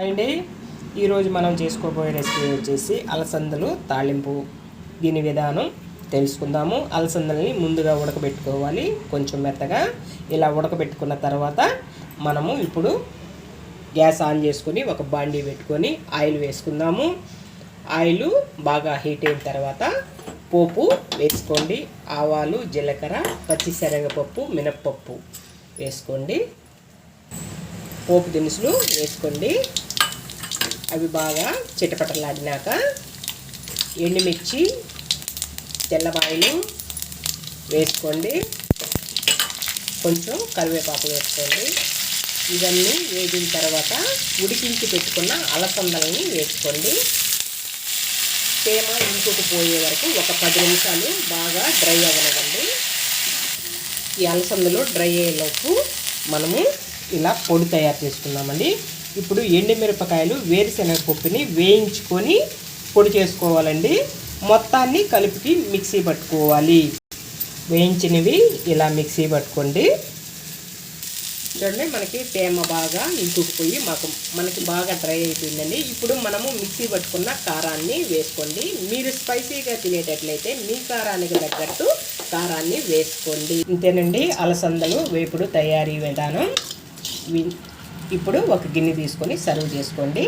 అండి ఈరోజు మనం చేసుకోబోయే రెసిపీ వచ్చేసి అలసందలు తాళింపు దీని విధానం తెలుసుకుందాము. అలసందల్ని ముందుగా ఉడకబెట్టుకోవాలి. కొంచెం మెత్తగా ఇలా ఉడకబెట్టుకున్న తర్వాత మనము ఇప్పుడు గ్యాస్ ఆన్ చేసుకొని ఒక బాండీ పెట్టుకొని ఆయిల్ వేసుకుందాము. ఆయిల్ బాగా హీట్ అయిన తర్వాత పోపు వేసుకోండి. ఆవాలు జీలకర్ర పచ్చిశనగపప్పు మినప్పప్పు వేసుకోండి. పోపు దినుసులు వేసుకోండి. అవి బాగా చిటపటలాడినాక ఎండుమిర్చి తెల్లబాయలు వేసుకోండి. కొంచెం కరివేపాకు వేసుకోండి. ఇవన్నీ వేగిన తర్వాత ఉడికించి పెట్టుకున్న అలసందలని వేసుకోండి. తేమ ఇంకొకటి పోయే వరకు ఒక పది నిమిషాలు బాగా డ్రై అవ్వనివ్వండి. ఈ అలసందలు డ్రై అయ్యేలోపు మనము ఇలా పొడి తయారు చేసుకున్నామండి. ఇప్పుడు ఎండుమిరపకాయలు వేరుశనగ పప్పుని వేయించుకొని పొడి చేసుకోవాలండి. మొత్తాన్ని కలిపి మిక్సీ పట్టుకోవాలి. వేయించినవి ఇలా మిక్సీ పట్టుకోండి. చూడండి మనకి తేమ బాగా ఇంకుకుపోయి మాకు మనకి బాగా డ్రై అయిపోయిందండి. ఇప్పుడు మనము మిక్సీ పట్టుకున్న కారాన్ని వేసుకోండి. మీరు స్పైసీగా తినేటట్లయితే మీ కారానికి తగ్గట్టు కారాన్ని వేసుకోండి. ఇంతేనండి అలసందలు వేపుడు తయారీ విధానం. ఇప్పుడు ఒక గిన్నె తీసుకొని సర్వ్ చేసుకోండి.